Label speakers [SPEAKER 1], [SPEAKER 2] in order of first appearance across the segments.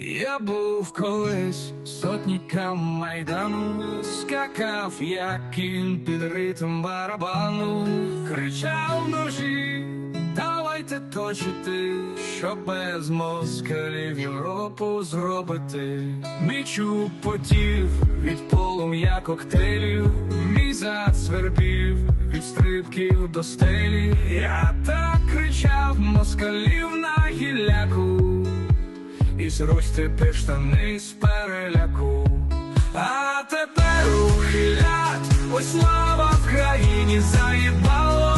[SPEAKER 1] Я був колись сотником майдану, скакав, як кінь під ритм барабану, кричав ножі, давайте точити, що без москалів Європу зробити. Мічу потів від полум'я коктейлів, мій зад свербів від стрибків до стелі. Я так кричав москалів на гілляку. І зрости штани з переляку. А тепер ухилять, ось слава в країні, заїбалося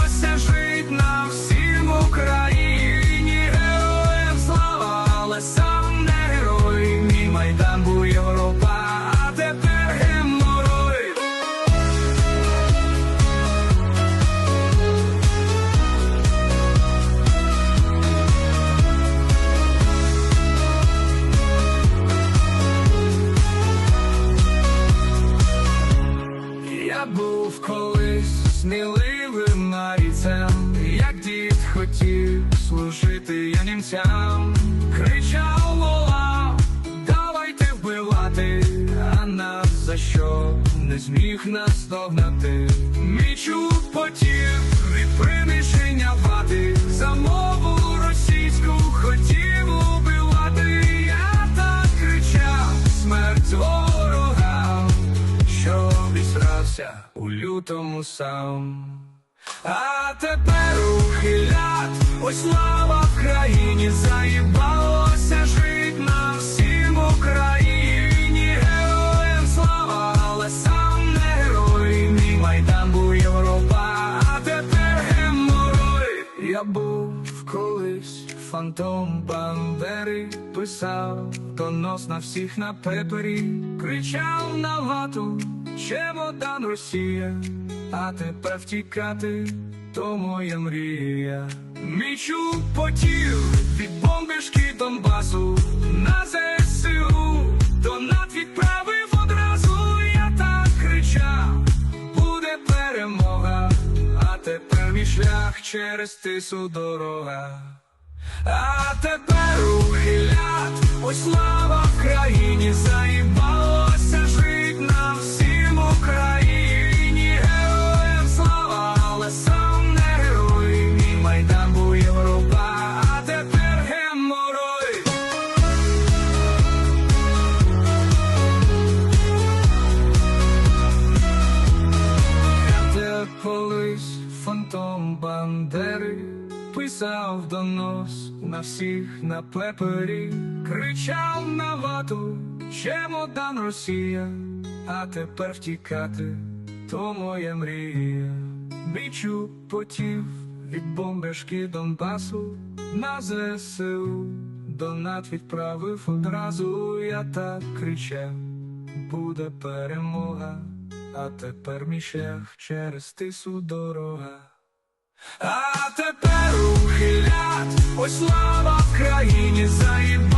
[SPEAKER 1] був колись сміливим марійцем, як дід хотів служити я німцям, кричав, волав, давайте вбивати, а нас за що не зміг наздогнати. Мічу потів від приниження вати, за російську хотів лютому сам. А тепер ухилять, ось слава в країні, заїбалося жить на всім Україні. Героям слава, але сам не герой. Мій майдан був Європа, а тепер геморой. Я був колись фантом Бандери, писав донос на всіх на пепері, кричав на вату, чемодан Росія, а тепер втікати, то моя мрія. Мічу потів від бомбишки Донбасу. На ЗСУ, донат відправив одразу, я так кричав, буде перемога, а тепер мій шлях через тису дорога. А тепер ухилять, ось слава в країні, заїбалося фантом Бандери писав донос на всіх на плепері, кричав на вату, чемодан Росія, а тепер втікати, то моя мрія. Бічу потів від бомбишки Донбасу. На ЗСУ, донат відправив одразу, я так кричав, буде перемога, а тепер мій шлях через тису дорога. А тепер ухилять, ось слава в країні заїбала.